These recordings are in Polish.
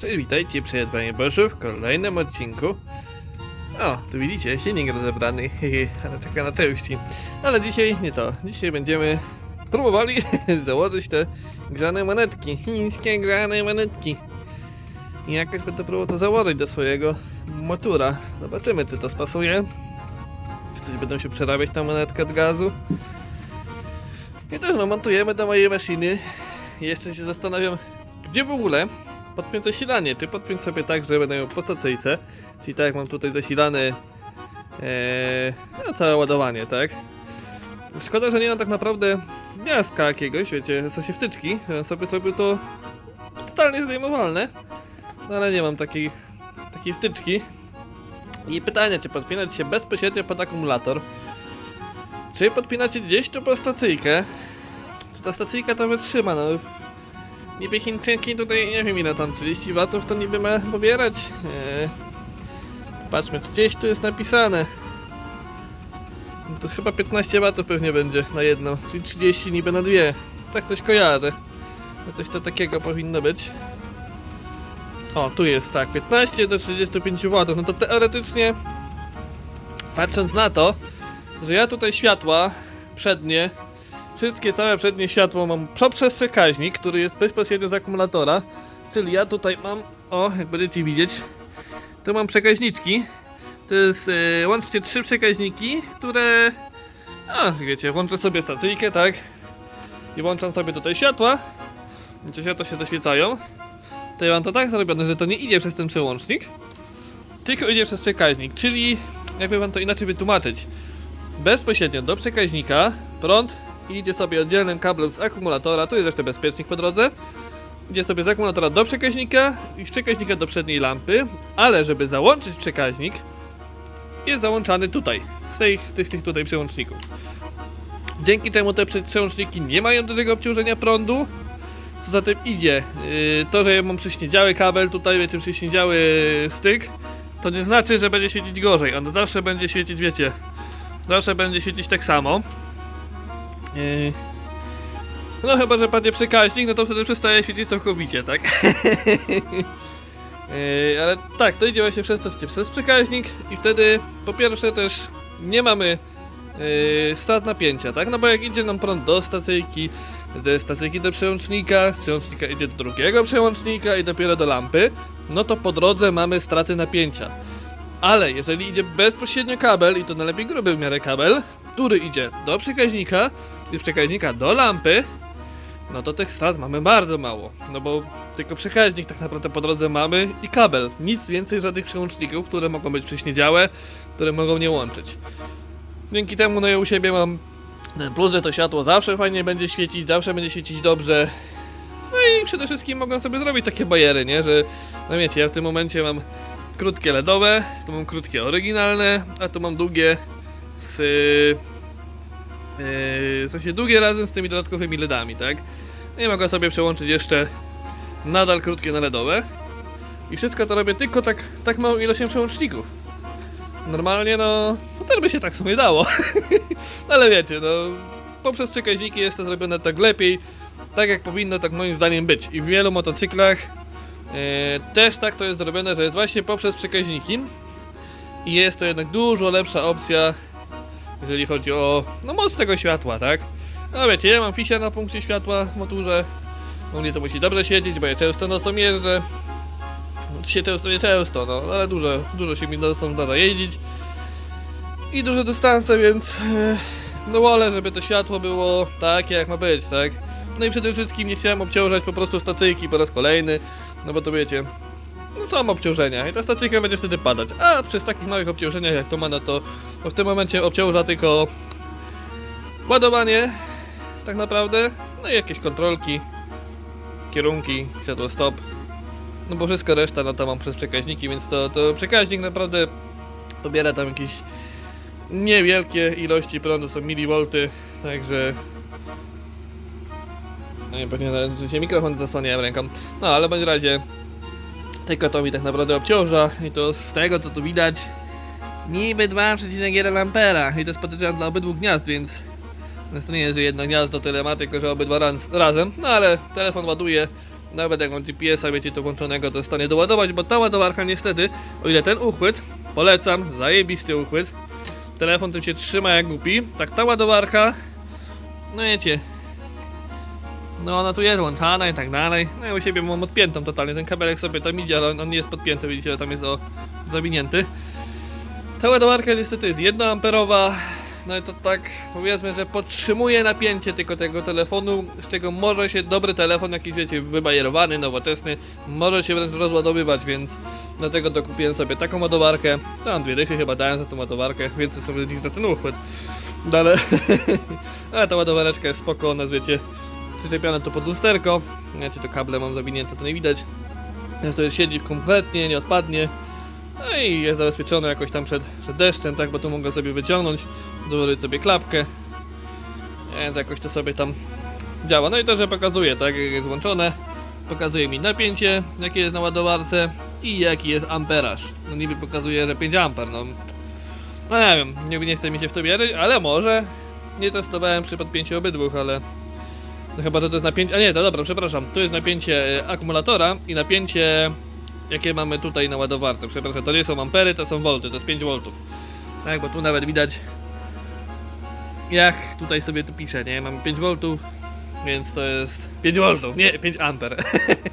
Cześć, witajcie przyjaźnie Bożu w kolejnym odcinku. O, tu widzicie, silnik rozebrany, ale czeka na części. Ale dzisiaj nie to. Dzisiaj będziemy próbowali założyć te grzane monetki. Chińskie grzane monetki. I jakoś będę próbował to założyć do swojego motura. Zobaczymy, czy to spasuje. Czy coś będą się przerabiać ta monetka od gazu. I też no, montujemy do mojej maszyny. Jeszcze się zastanawiam, gdzie w ogóle podpiąć zasilanie. Czy podpiąć sobie tak, że będę miał po stacyjce, czyli tak jak mam tutaj zasilane ee, no, całe ładowanie, tak? Szkoda, że nie mam tak naprawdę gniazdka jakiegoś, wiecie, w sensie wtyczki, żebym sobie to totalnie zdejmowalne, no ale nie mam takiej, takiej wtyczki. I pytanie, czy podpinać się bezpośrednio pod akumulator, czy podpinać się gdzieś tu po stacyjkę, czy ta stacyjka to wytrzyma, no Niby Chińczyki tutaj nie wiem ile tam 30 watów to niby ma pobierać. Eee, patrzmy, gdzieś tu jest napisane. No to chyba 15 watów pewnie będzie na jedną, czyli 30 niby na dwie. Tak coś kojarzę. No coś to takiego powinno być. O, tu jest tak, 15 do 35 watów. No to teoretycznie, patrząc na to, że ja tutaj światła przednie Wszystkie całe przednie światło mam poprzez przekaźnik, który jest bezpośrednio z akumulatora. Czyli ja tutaj mam, o jak będziecie widzieć, tu mam przekaźniczki. To jest e, łącznie trzy przekaźniki, które, a wiecie, włączę sobie stacyjkę, tak? I włączam sobie tutaj światła. Wiecie, światła się zaświecają. To mam to tak zrobione, że to nie idzie przez ten przełącznik, tylko idzie przez przekaźnik, czyli jakby wam to inaczej wytłumaczyć. Bezpośrednio do przekaźnika prąd idzie sobie oddzielnym kablem z akumulatora, tu jest jeszcze bezpiecznik po drodze. Idzie sobie z akumulatora do przekaźnika i z przekaźnika do przedniej lampy, ale żeby załączyć przekaźnik, jest załączany tutaj, z tych, tych, tych tutaj przełączników. Dzięki czemu te prze- przełączniki nie mają dużego obciążenia prądu, co za tym idzie, yy, to, że ja mam przyśniedziały kabel tutaj, wiecie, przyśniedziały styk, to nie znaczy, że będzie świecić gorzej, on zawsze będzie świecić, wiecie, zawsze będzie świecić tak samo. Yy. No chyba, że padnie przekaźnik, no to wtedy przestaje świecić całkowicie, tak? Yy, ale tak, to idzie właśnie przez to, przez przekaźnik i wtedy po pierwsze też nie mamy yy, strat napięcia, tak? No bo jak idzie nam prąd do stacyjki, z stacyjki do przełącznika, z przełącznika idzie do drugiego przełącznika i dopiero do lampy, no to po drodze mamy straty napięcia. Ale jeżeli idzie bezpośrednio kabel, i to najlepiej gruby w miarę kabel, który idzie do przekaźnika i przekaźnika do lampy, no to tych strat mamy bardzo mało. No bo tylko przekaźnik tak naprawdę po drodze mamy i kabel. Nic więcej żadnych przełączników, które mogą być przyśniedziałe, które mogą nie łączyć. Dzięki temu no ja u siebie mam ten plus, że to światło zawsze fajnie będzie świecić, zawsze będzie świecić dobrze. No i przede wszystkim mogą sobie zrobić takie bajery, nie? Że, no wiecie, ja w tym momencie mam krótkie LEDowe, tu mam krótkie oryginalne, a tu mam długie z... Yy, w sensie długie razem z tymi dodatkowymi LEDami, tak? No i mogę sobie przełączyć jeszcze nadal krótkie na LEDowe. I wszystko to robię tylko tak, tak małą ilością przełączników. Normalnie no, też by się tak sobie dało. Ale wiecie, no, poprzez przekaźniki jest to zrobione tak lepiej, tak jak powinno, tak moim zdaniem być. I w wielu motocyklach e, też tak to jest zrobione, że jest właśnie poprzez przekaźniki. I jest to jednak dużo lepsza opcja, jeżeli chodzi o no, moc tego światła, tak? No wiecie, ja mam fisia na punkcie światła w motorze. U mnie to musi dobrze siedzieć, bo ja często nocą jeżdżę. Się często, nie często, no, ale dużo, dużo się mi nocą zdarza jeździć. I duże dystanse, więc e, no wolę, żeby to światło było takie jak ma być, tak? No i przede wszystkim nie chciałem obciążać po prostu stacyjki po raz kolejny, no bo to wiecie, no są obciążenia i ta stacyjka będzie wtedy padać. A przy takich małych obciążeniach jak to ma, no to, w tym momencie obciąża tylko ładowanie, tak naprawdę, no i jakieś kontrolki, kierunki, światło stop. No bo wszystko reszta, no to mam przez przekaźniki, więc to, to przekaźnik naprawdę pobiera tam jakieś niewielkie ilości prądu, są milivolty, także... No nie, pewnie nawet się mikrofon zasłaniałem ręką. No ale bądź razie tylko to mi tak naprawdę obciąża i to z tego co tu widać niby 2,1 ampera i to jest podejrzewam dla obydwu gniazd, więc więc to nie jest, że jedno gniazdo tyle ma, tylko że obydwa raz, razem. No ale telefon ładuje Nawet jak mam GPS-a, wiecie, to włączonego, to jest w stanie doładować, bo ta ładowarka niestety, o ile ten uchwyt, polecam, zajebisty uchwyt, telefon tym się trzyma jak głupi, tak ta ładowarka, no wiecie, no ona tu jest włączana i tak dalej, no ja u siebie mam odpiętą totalnie, ten kabelek sobie tam idzie, ale on, nie jest podpięty, widzicie, że tam jest o, zawinięty. Ta ładowarka niestety jest 1 amperowa. No i to tak powiedzmy, że podtrzymuje napięcie tylko tego telefonu, z czego może się dobry telefon, jakiś wiecie, wybajerowany, nowoczesny, może się wręcz rozładowywać, więc dlatego dokupiłem sobie taką ładowarkę. Tam dwie dychy chyba dałem za tą ładowarkę, więcej sobie niż za ten uchwyt. No ale, ale ta ładowareczka jest spoko, ona wiecie, przyczepione to pod lusterko. Wiecie, to kable mam zawinięte, to nie widać. Więc to już siedzi kompletnie, nie odpadnie. No i jest zabezpieczone jakoś tam przed, przed deszczem, tak, bo tu mogę sobie wyciągnąć, założyć sobie klapkę. Więc jakoś to sobie tam działa. No i to, że pokazuje, tak, jak jest włączone. Pokazuje mi napięcie, jakie jest na ładowarce i jaki jest amperaż. No niby pokazuje, że 5 amper, no. No nie wiem, nie, nie chce mi się w to wierzyć, ale może. Nie testowałem przy podpięciu obydwóch, ale... No chyba, że to jest napięcie... A nie, no dobra, przepraszam. Tu jest napięcie e, akumulatora i napięcie jakie mamy tutaj na ładowarce. Przepraszam, to nie są ampery, to są volty, to jest 5 voltów. Tak, bo tu nawet widać jak tutaj sobie tu pisze, nie? Mamy 5 voltów, więc to jest 5 voltów, nie 5 amper.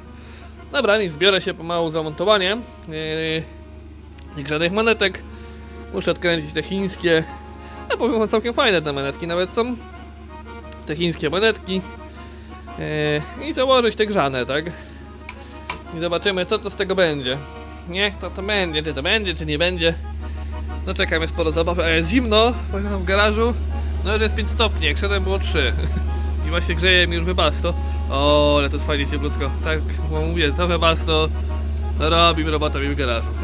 Dobra, nic, zbiorę się pomału za montowanie. Yy, żadnych monetek. Muszę odkręcić te chińskie. A powiem wam, całkiem fajne te monetki nawet są. Te chińskie monetki. Yy, I założyć te grzane, tak? I zobaczymy co to z tego będzie. Niech to to będzie, czy to będzie, czy nie będzie. No czekam, jest sporo zabawy, a jest zimno, powiem w garażu. No już jest 5 stopni, jak szedłem było 3. I właśnie grzeje mi już wybasto. O, ale to fajnie cieplutko. Tak, mówię, to wybasto robi robotę mi w garażu.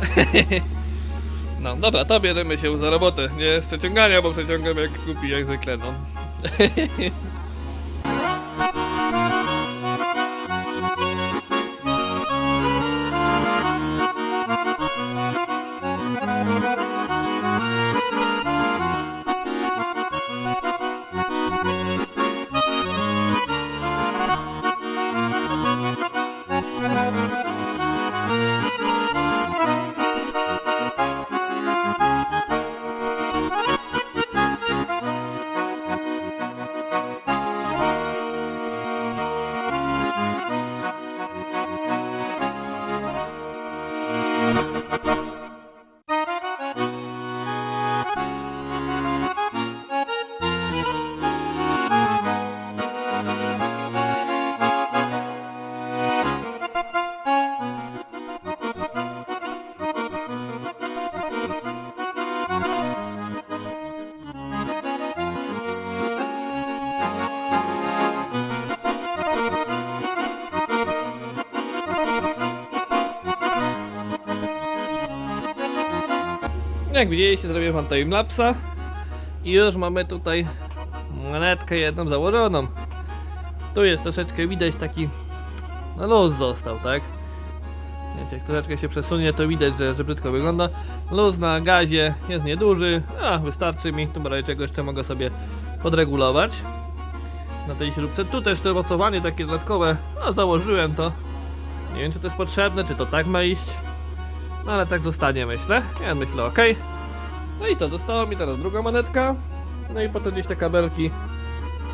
No dobra, to bierzemy się za robotę. Nie z przeciągania, bo przeciągam jak kupi, jak zwykle, no. Jak widzieliście, zrobiłem wam timelapsa i już mamy tutaj monetkę jedną założoną. Tu jest troszeczkę widać taki no luz został, tak? Wiecie, jak troszeczkę się przesunie, to widać, że, że brzydko wygląda. Luz na gazie jest nieduży, a wystarczy mi, tu razie czego jeszcze mogę sobie podregulować. Na tej śrubce. Tu też to mocowanie takie dodatkowe, no założyłem to. Nie wiem, czy to jest potrzebne, czy to tak ma iść. No ale tak zostanie, myślę. Ja myślę, ok. No i co, została mi teraz druga monetka. No i potem gdzieś te kabelki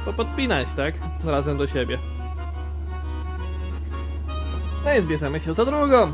popodpinać, tak? Razem do siebie. No i zbierzemy się za drugą.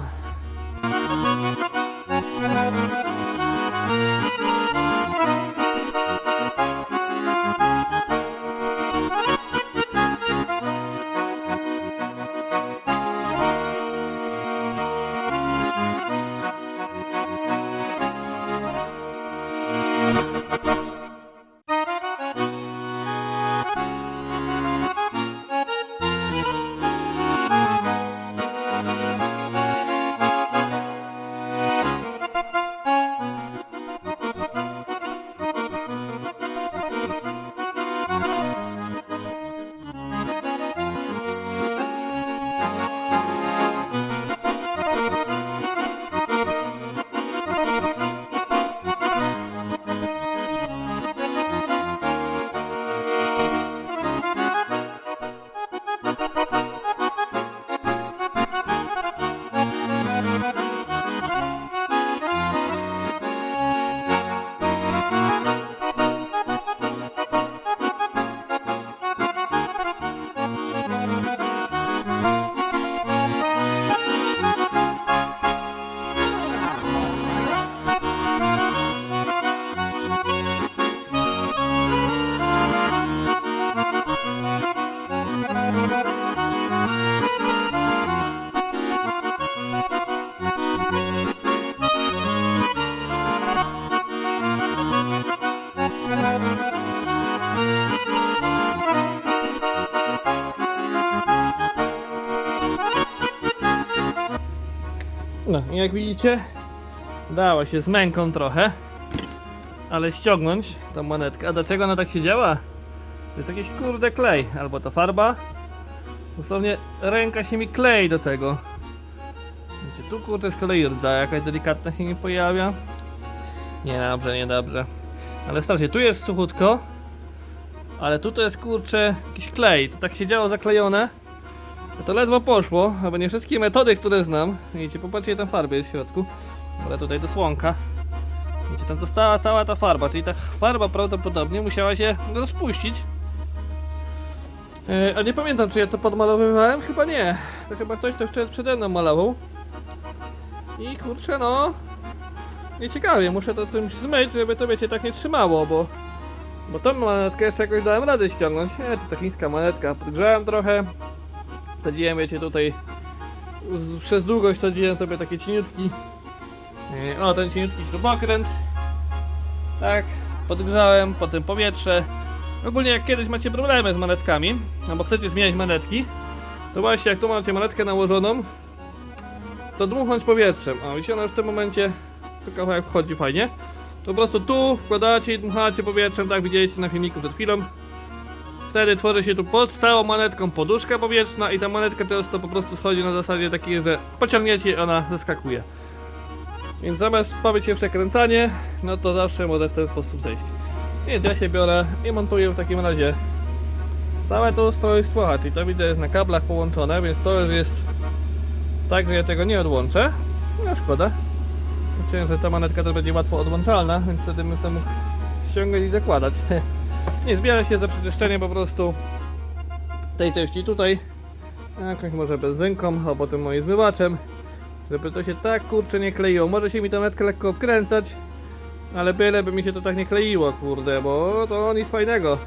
Jak widzicie, dało się z męką trochę, ale ściągnąć tą monetkę. A dlaczego ona tak się działa? To jest jakiś kurde klej, albo to farba. Dosłownie ręka się mi klei do tego. Tu kurde z kolei rdza jakaś delikatna się nie pojawia. Nie dobrze, nie dobrze. Ale strasznie, tu jest suchutko. Ale tu to jest kurcze jakiś klej. To tak się działo zaklejone. To ledwo poszło, albo nie wszystkie metody, które znam. Widzicie, popatrzcie tam farby jest w środku. Ale tutaj do słonka. Widzicie, tam została cała ta farba, czyli ta farba prawdopodobnie musiała się rozpuścić. E, a nie pamiętam, czy ja to podmalowywałem? Chyba nie. To chyba ktoś to wczoraj przede mną malował. I kurczę, no. Nieciekawie, muszę to czymś zmyć, żeby to wiecie tak nie trzymało, bo. Bo tą monetkę jeszcze jakoś dałem radę ściągnąć. Nie, to ta chińska monetka. Podgrzałem trochę. Sadziłem, wiecie, tutaj. Przez długość sadziłem sobie takie cieniutki. e, O, ten cieniutki śrubokręt. Tak, podgrzałem, potem powietrze. Ogólnie jak kiedyś macie problemy z monetkami, albo chcecie zmieniać monetki, to właśnie jak tu macie monetkę nałożoną, to dmuchnąć powietrzem. A widzicie, ona już w tym momencie tu kawałek wchodzi fajnie. To po prostu tu wkładacie i dmuchacie powietrzem, tak widzieliście na filmiku przed chwilą. Wtedy tworzy się tu pod całą monetką poduszka powietrzna i ta monetka teraz to po prostu schodzi na zasadzie takiej, że pociągniecie i ona zeskakuje. Więc zamiast bawić się w przekręcanie, no to zawsze może w ten sposób zejść. Więc ja się biorę i montuję w takim razie całe to ustrojstwo, a czyli to widzę jest na kablach połączone, więc to już jest tak, że ja tego nie odłączę. No szkoda. Myślałem, że ta monetka to będzie łatwo odłączalna, więc wtedy bym sobie mógł ściągać i zakładać. nie, zbiera się za przeczyszczenie po prostu tej części tutaj. Jakąś może benzynką, albo tym moim zmywaczem. Żeby to się tak kurczę nie kleiło. Może się mi ta monetkę lekko obkręcać, ale byle by mi się to tak nie kleiło, kurde, bo to nic fajnego.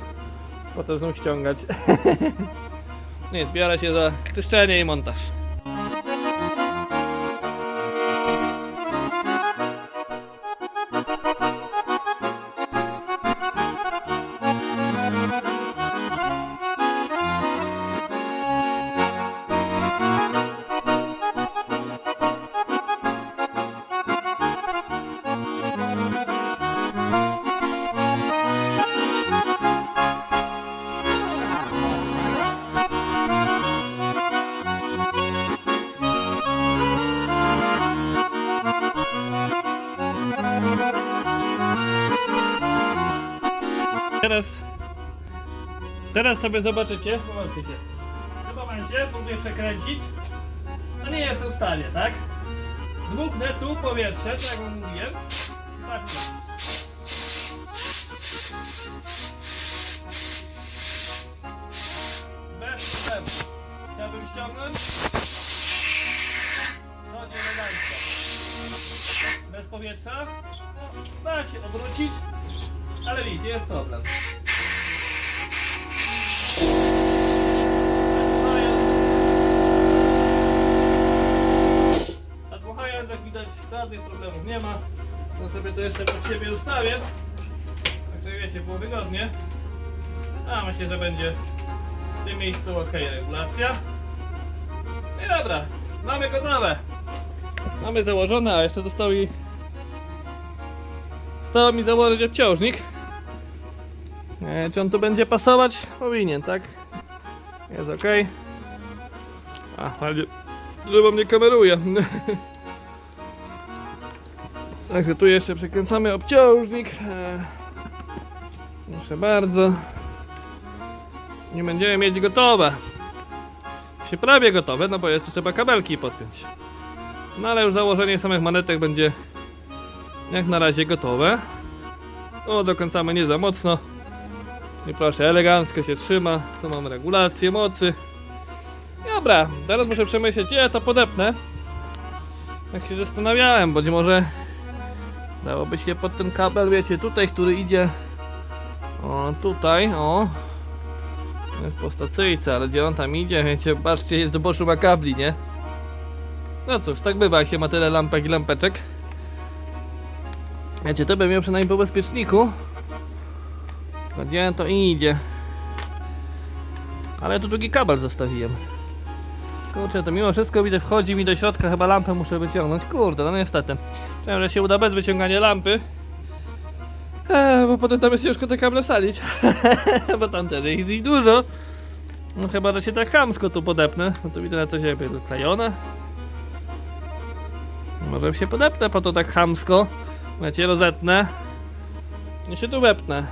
Potem znów ściągać. nie, zbiera się za czyszczenie i montaż. Teraz. Teraz sobie zobaczycie. Zobaczycie. W tym momencie próbuję przekręcić. No nie jestem w stanie, tak? Dmuchnę tu powietrze, tak jak wam mówiłem. Patrzcie. Bez problemu. Chciałbym ściągnąć. Co nie elegancko. Bez powietrza. No, da się obrócić. Ale widzicie, jest problem. Nadmuchając, jak widać, żadnych problemów nie ma. No sobie to jeszcze pod siebie ustawię. Także wiecie, było wygodnie. A myślę, że będzie w tym miejscu ok regulacja. No i dobra, mamy gotowe. Mamy założone, a jeszcze został i Zostało mi założyć obciążnik. E, czy on tu będzie pasować? Powinien, tak? Jest ok. A, ale żeby mnie kameruje. Także tu jeszcze przekręcamy obciążnik. E, proszę bardzo. Nie będziemy mieć gotowe. Się prawie gotowe, no bo jeszcze trzeba kabelki podpiąć. No ale już założenie samych manetek będzie jak na razie gotowe. O, dokręcamy nie za mocno. I proszę, elegancko się trzyma. Tu mam regulację mocy. Dobra, teraz muszę przemyśleć, gdzie ja to podepnę. Jak się zastanawiałem, być może dałoby się pod ten kabel, wiecie, tutaj, który idzie. O, tutaj, o. Jest po stacyjce, ale gdzie on tam idzie, wiecie, patrzcie, jest do boszu ma kabli, nie? No cóż, tak bywa, jak się ma tyle lampek i lampeczek. Wiecie, to bym miał przynajmniej po bezpieczniku. No Gdzie to idzie? Ale tu drugi kabel zostawiłem. Kurczę, to mimo wszystko widzę, wchodzi mi do środka, chyba lampę muszę wyciągnąć. Kurde, no niestety. Myślałem, że się uda bez wyciągania lampy. Eee, bo potem tam jest ciężko te kable wsadzić. bo tam też jest ich dużo. No chyba, że się tak chamsko tu podepnę. No to widzę na coś jakby klejone. Może się podepnę po to tak chamsko. Wiecie, rozetnę. I się tu wepnę.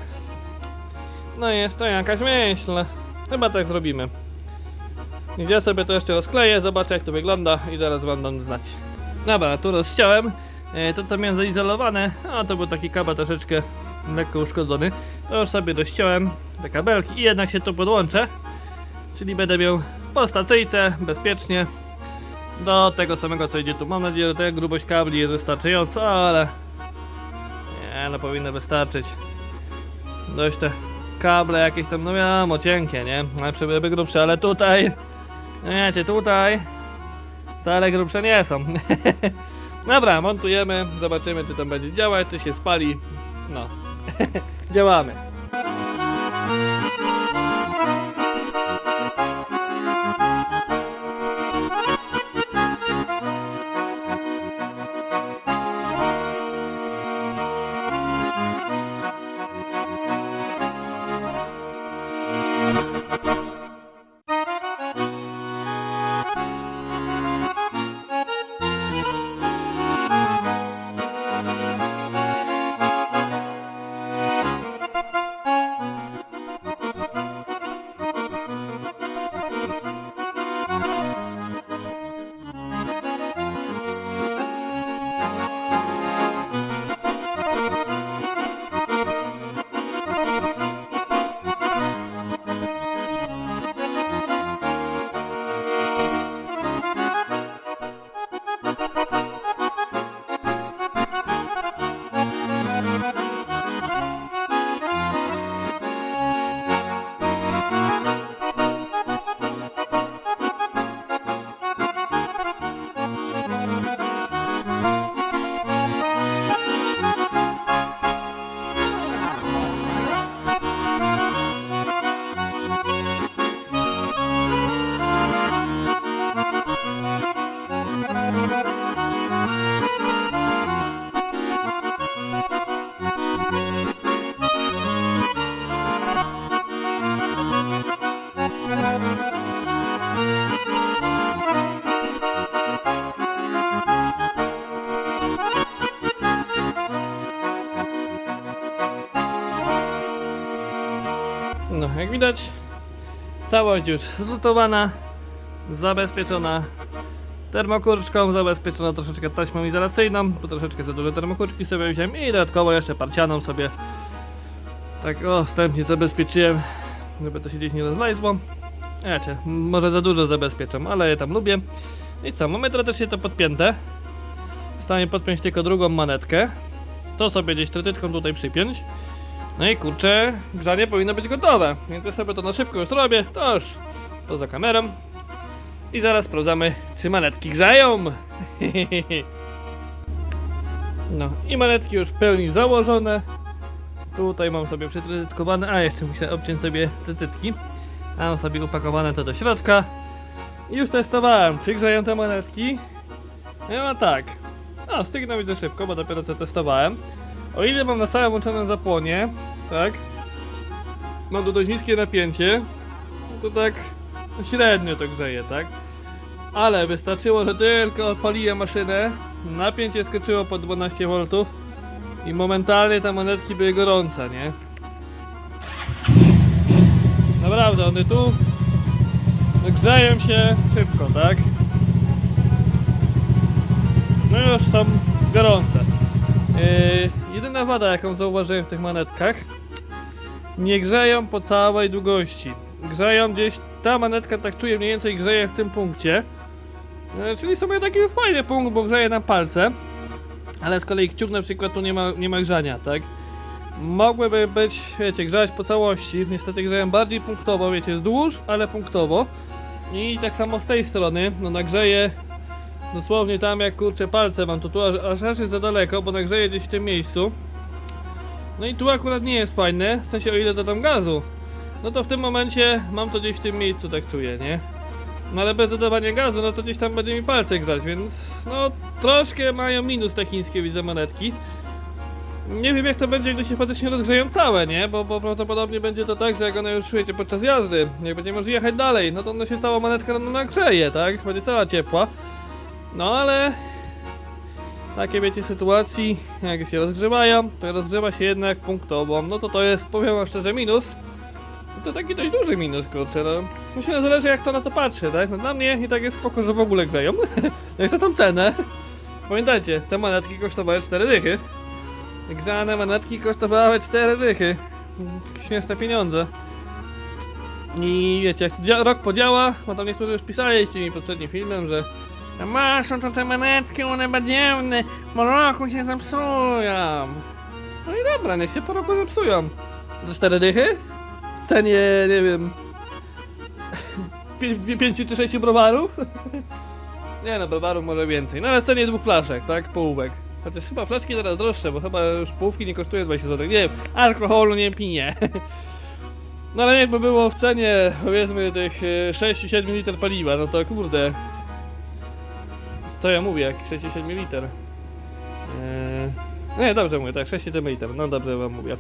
No jest to jakaś myśl. Chyba tak zrobimy. Więc ja sobie to jeszcze rozkleję, zobaczę jak to wygląda i zaraz wam dam znać. Dobra, tu rozciąłem. E, To co miałem zaizolowane, a to był taki kabel troszeczkę lekko uszkodzony. To już sobie dościąłem te kabelki i jednak się tu podłączę. Czyli będę miał po stacyjce, bezpiecznie. Do tego samego co idzie tu. Mam nadzieję, że ta grubość kabli jest wystarczająca, ale... Nie, no powinno wystarczyć. Dość te kable jakieś tam, no wiadomo, cienkie, nie? Lepsze byłyby grubsze, ale tutaj... No wiecie, tutaj... Wcale grubsze nie są. Dobra, montujemy, zobaczymy czy tam będzie działać, czy się spali. No, działamy. Widać, całość już zlutowana, zabezpieczona termokurczką, zabezpieczona troszeczkę taśmą izolacyjną, bo troszeczkę za duże termokurczki sobie wziąłem i dodatkowo jeszcze parcianą sobie tak o, wstępnie zabezpieczyłem, żeby to się gdzieś nie rozlazło. Wiecie, może za dużo zabezpieczam, ale je tam lubię. I co, mamy teoretycznie to podpięte. Zostanie podpiąć tylko drugą manetkę. To sobie gdzieś trytytką tutaj przypiąć. No i kurczę, grzanie powinno być gotowe, więc ja sobie to na szybko już robię, to już poza kamerą. I zaraz sprawdzamy, czy manetki grzają. No i manetki już w pełni założone. Tutaj mam sobie przytrytkowane, a jeszcze muszę obciąć sobie te tytki. A mam sobie upakowane to do środka. I już testowałem, czy grzeją te manetki. Mam tak. A, stygną widzę szybko, bo dopiero co testowałem. O ile mam na całym włączonym zapłonie, tak? Mam tu dość niskie napięcie, no to tak średnio to grzeje, tak? Ale wystarczyło, że tylko odpaliłem maszynę, napięcie skoczyło po 12 V i momentalnie te monetki były gorące, nie? Naprawdę, one tu grzeją się szybko, tak? No już są gorące. Yy, jedyna wada, jaką zauważyłem w tych manetkach, nie grzeją po całej długości. Grzeją gdzieś, ta manetka tak czuję mniej więcej grzeje w tym punkcie. Yy, czyli sobie taki fajny punkt, bo grzeje na palce. Ale z kolei kciuk na przykład tu nie ma, nie ma grzania, tak? Mogłyby być, wiecie, grzać po całości. Niestety grzeją bardziej punktowo, wiecie, wzdłuż, ale punktowo. I tak samo z tej strony, no nagrzeje Dosłownie tam jak kurczę palce mam, to tu aż, aż, za daleko, bo nagrzeje gdzieś w tym miejscu. No i tu akurat nie jest fajne, w sensie o ile dodam gazu. No to w tym momencie mam to gdzieś w tym miejscu, tak czuję, nie? No ale bez dodawania gazu, no to gdzieś tam będzie mi palce grzać, więc no troszkę mają minus te chińskie widzę monetki. Nie wiem jak to będzie, gdy się faktycznie rozgrzeją całe, nie? Bo, bo prawdopodobnie będzie to tak, że jak one już wiecie podczas jazdy, jak będziemy już jechać dalej, no to ona się cała monetka nagrzeje, tak? Będzie cała ciepła. No ale takie wiecie sytuacji, jak się rozgrzewają, to rozgrzewa się jednak punktowo. No to to jest, powiem wam szczerze, minus. To taki dość duży minus, kurczę, no. Myślę, że zależy jak to na to patrzy, tak? No dla mnie i tak jest spoko, że w ogóle grzeją. i za tą cenę. Pamiętajcie, te monetki kosztowały 4 dychy. Grzane monetki kosztowały 4 dychy. Śmieszne pieniądze. I wiecie, jak rok podziała, bo tam niektórzy już pisaliście mi poprzednim filmem, że "A masz no to te monetki, one badziewne, po roku się zepsują. No i dobra, niech się po roku zepsują. Za 4 dychy? W cenie, nie wiem, 5 czy 6 browarów? nie no, browarów może więcej. No ale w cenie dwóch flaszek, tak? Połówek. Chociaż chyba flaszki teraz droższe, bo chyba już połówki nie kosztują 20 zł. Nie wiem, alkoholu nie piję. No ale jakby było w cenie, powiedzmy, tych 6-7 liter paliwa, no to kurde. Co ja mówię, jak 6-7 liter? Eee... No nie, dobrze mówię, tak, 6-7 liter, no dobrze wam mówię.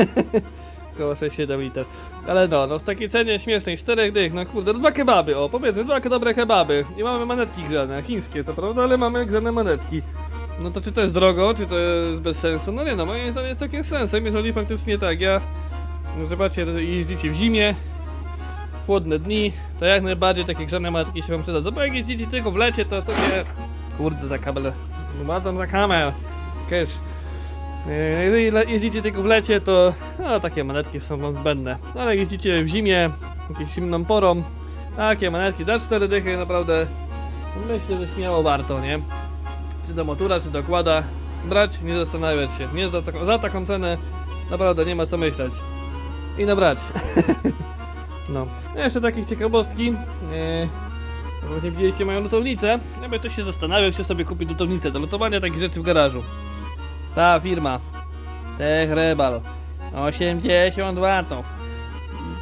Około 6-7 liter. Ale no, no w takiej cenie śmiesznej, 4 dych, no kurde, no dwa kebaby, o powiedzmy, dwa dobre kebaby. I mamy manetki grzane, chińskie, to prawda, ale mamy grzane manetki. No to czy to jest drogo, czy to jest bez sensu? No nie no, moim zdaniem jest takim sensem, jeżeli faktycznie tak, ja... No zobaczcie, jeździcie w zimie, chłodne dni, to jak najbardziej takie grzane matki się wam przydadzą. Bo jak jeździcie tylko w lecie, to to nie... Kurde, za kabel. Umadzam za kamę. Cash. E, Jeżeli jeździcie tylko w lecie, to no, takie manetki są wam zbędne. No, ale jak jeździcie w zimie, jakąś zimną porą, takie manetki za 4 dychy naprawdę myślę, że śmiało warto, nie? Czy do motura, czy do kłada, brać, nie zastanawiać się. Nie za, taką- za taką cenę naprawdę nie ma co myśleć. I nabrać. no. No jeszcze takich ciekawostki. Yy, właśnie widzieliście moją lutownicę. Jakby ktoś się zastanawiał, czy sobie kupić lutownicę do lutowania takich rzeczy w garażu. Ta firma. Techrebal. 80 watów.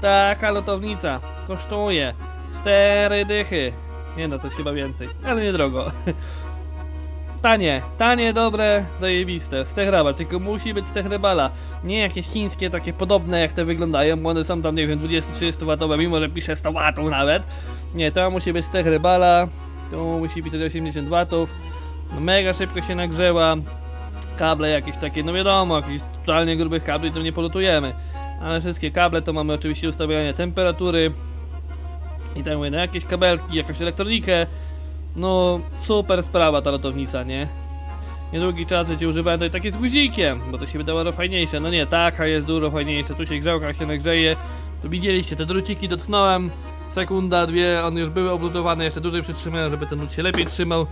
Taka lutownica kosztuje 4 dychy. Nie no, to chyba więcej, ale niedrogo. Tanie, tanie, dobre, zajebiste. Z Techrebal, tylko musi być z Techrebala. Nie jakieś chińskie, takie podobne jak te wyglądają, bo one są tam, nie wiem, 20-30 watowe, mimo że pisze 100 watów nawet. Nie, to musi być z Techrebala. Tu musi być 80 watów. No, mega szybko się nagrzeła. Kable jakieś takie, no wiadomo, jakichś totalnie grubych kabli to nie polutujemy. Ale wszystkie kable to mamy oczywiście ustawianie temperatury. I tak mówię, no jakieś kabelki, jakąś elektronikę. No, super sprawa ta lotownica, nie? Niedługi czas gdzie używałem tutaj takie z guzikiem, bo to się wydawało fajniejsze. No nie, taka jest dużo fajniejsza, tu się grzałka się nagrzeje. Tu widzieliście, te druciki dotknąłem, sekunda, dwie, one już były oblutowane, jeszcze dłużej przytrzymałem, żeby ten lód się lepiej trzymał.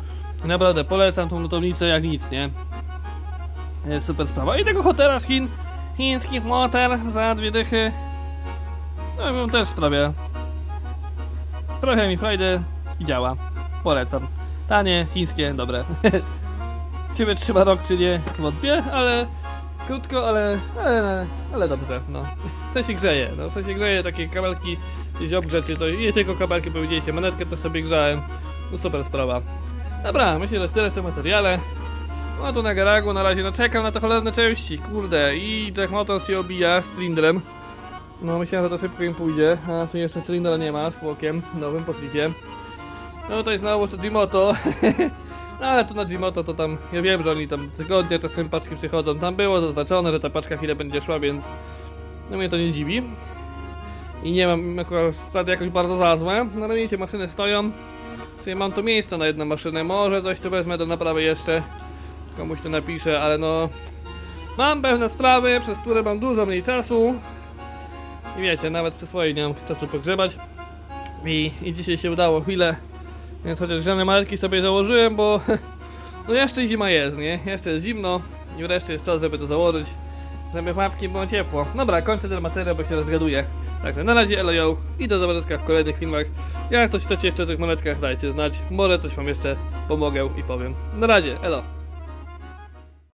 I naprawdę polecam tą lutownicę jak nic, nie? Jest super sprawa. I tego hotela z Chin, chiński motor za dwie dychy. No i on też sprawia. Sprawia mi frajdę i działa. Polecam. Tanie, chińskie, dobre. Ciebie trzyma rok czy nie, wątpię, ale krótko, ale, ale, ale dobrze, no. W sensie grzeje, no, w sensie grzeje takie kabelki, gdzieś obgrzeć czy coś, nie tylko kabelki powiedzieliście, monetkę też sobie grzałem, no super sprawa. Dobra, myślę, że tyle w tym materiale. No tu na garagu na razie, no czekam na te cholerne części, kurde, i tak motor się obija z cylindrem. No myślałem, że to szybko im pójdzie, a tu jeszcze cylindra nie ma, z łokiem, nowym poszlikiem. No tutaj znowu to Gmoto. No ale to na Gmoto to tam, ja wiem, że oni tam tygodnie czasem paczki przychodzą. Tam było zaznaczone, że ta paczka chwilę będzie szła, więc no mnie to nie dziwi. I nie mam akurat jakoś bardzo za złe. No ale widzicie, maszyny stoją. Sobie mam tu miejsca na jedną maszynę. Może coś tu wezmę do naprawy jeszcze. Komuś tu napiszę, ale no... Mam pewne sprawy, przez które mam dużo mniej czasu. I wiecie, nawet przy swojej nie mam czasu pogrzebać. I, I dzisiaj się udało chwilę. Więc chociaż żadne marki sobie założyłem, bo no jeszcze zima jest, nie? Jeszcze jest zimno i wreszcie jest czas, żeby to założyć. Żeby łapki było ciepło. Dobra, kończę ten materiał, bo się rozgaduję. Także na razie elo yo i do zobaczenia w kolejnych filmach. Jak coś chcecie jeszcze o tych monetkach, dajcie znać. Może coś wam jeszcze pomogę i powiem. Na razie, elo.